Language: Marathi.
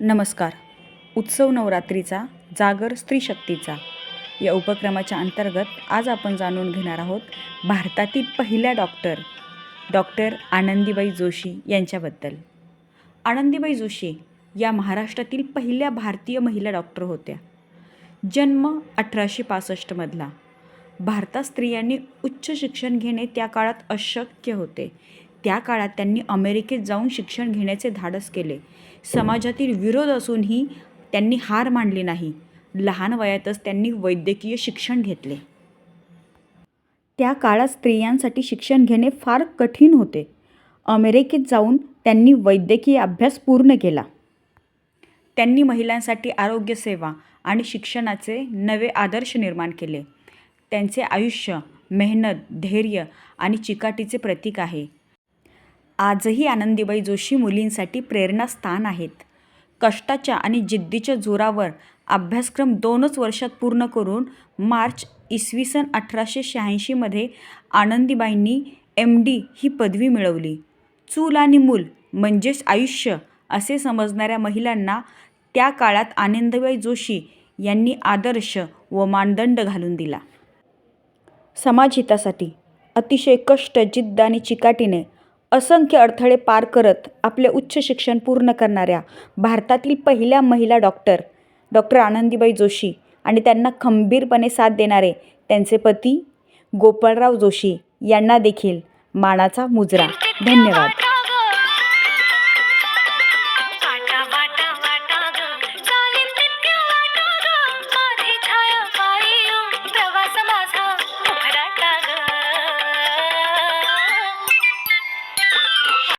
नमस्कार. उत्सव नवरात्रीचा जागर स्त्री शक्तीचा. या उपक्रमाच्या अंतर्गत आज आपण जाणून घेणार आहोत भारतातील पहिल्या डॉक्टर डॉक्टर आनंदीबाई जोशी यांच्याबद्दल. आनंदीबाई जोशी या महाराष्ट्रातील पहिल्या भारतीय महिला डॉक्टर होत्या. जन्म अठराशे पासष्टमधला भारतात स्त्रियांनी उच्च शिक्षण घेणे त्या काळात अशक्य होते. त्या काळात त्यांनी अमेरिकेत जाऊन शिक्षण घेण्याचे धाडस केले. समाजातील विरोध असूनही त्यांनी हार मानली नाही. लहान वयातच त्यांनी वैद्यकीय शिक्षण घेतले. त्या काळात स्त्रियांसाठी शिक्षण घेणे फार कठीण होते. अमेरिकेत जाऊन त्यांनी वैद्यकीय अभ्यास पूर्ण केला. त्यांनी महिलांसाठी आरोग्यसेवा आणि शिक्षणाचे नवे आदर्श निर्माण केले. त्यांचे आयुष्य मेहनत धैर्य आणि चिकाटीचे प्रतीक आहे. आजही आनंदीबाई जोशी मुलींसाठी प्रेरणास्थान आहेत. कष्टाच्या आणि जिद्दीच्या जोरावर अभ्यासक्रम दोनच वर्षात पूर्ण करून मार्च इसवी सन अठराशे शहाऐंशीमध्ये आनंदीबाईंनी एम डी ही पदवी मिळवली. चूल आणि मूल म्हणजेच आयुष्य असे समजणाऱ्या महिलांना त्या काळात आनंदीबाई जोशी यांनी आदर्श व मानदंड घालून दिला. समाजहितासाठी अतिशय कष्ट जिद्द आणि चिकाटीने असंख्य अडथळे पार करत आपले उच्च शिक्षण पूर्ण करणाऱ्या भारतातील पहिल्या महिला डॉक्टर डॉक्टर आनंदीबाई जोशी आणि त्यांना खंबीरपणे साथ देणारे त्यांचे पती गोपाळराव जोशी यांना देखील मानाचा मुजरा. धन्यवाद.